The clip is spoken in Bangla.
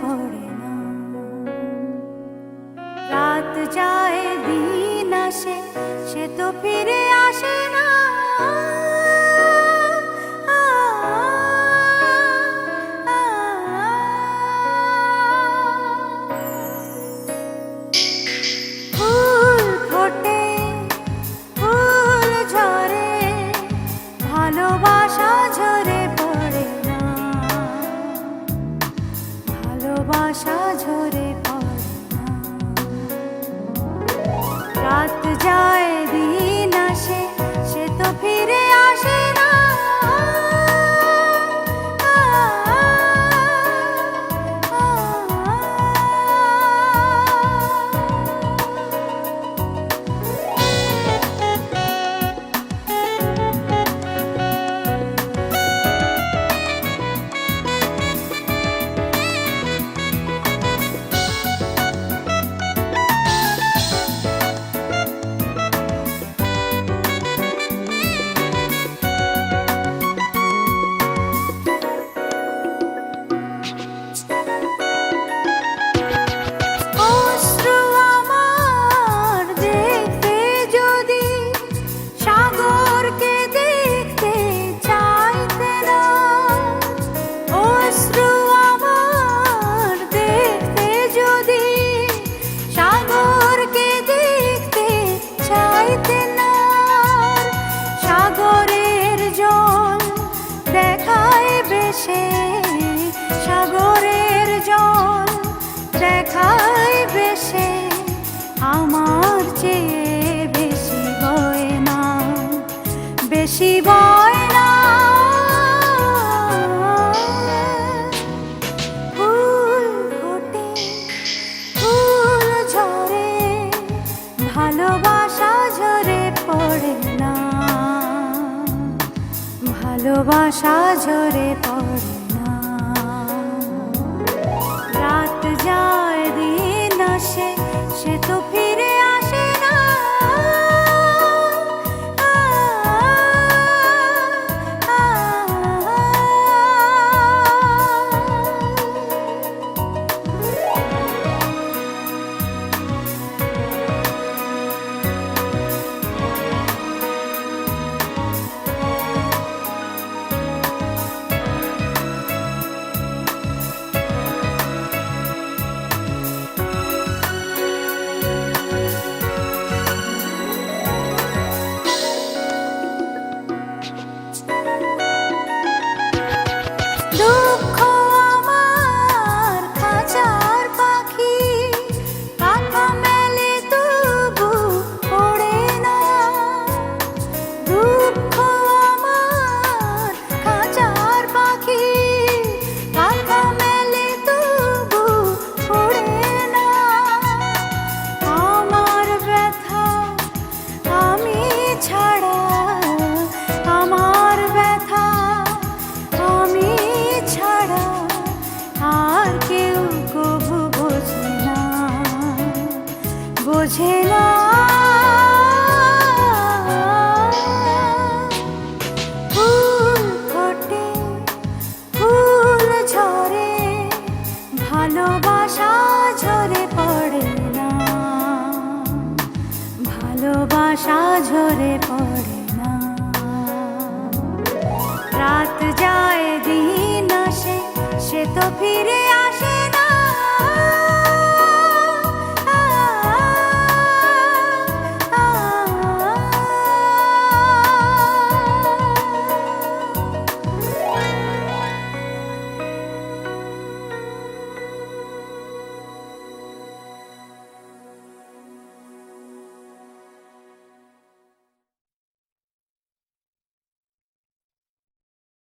পড়ে না। রাত যায় দিন আসে সে তো ফিরে আসে না। আশা ঝরে পড়ে রাত যায় দিয়ে শিবয় না ফুল ফোটে ফুল ঝরে ভালোবাসা ঝরে পড়ে না। ভালোবাসা ঝরে পড়ে ভালোবাসা ঝরে পড়ে না। ভালোবাসা ঝরে পড়ে না। রাত যায়, দিন আসে, সে তো ফিরে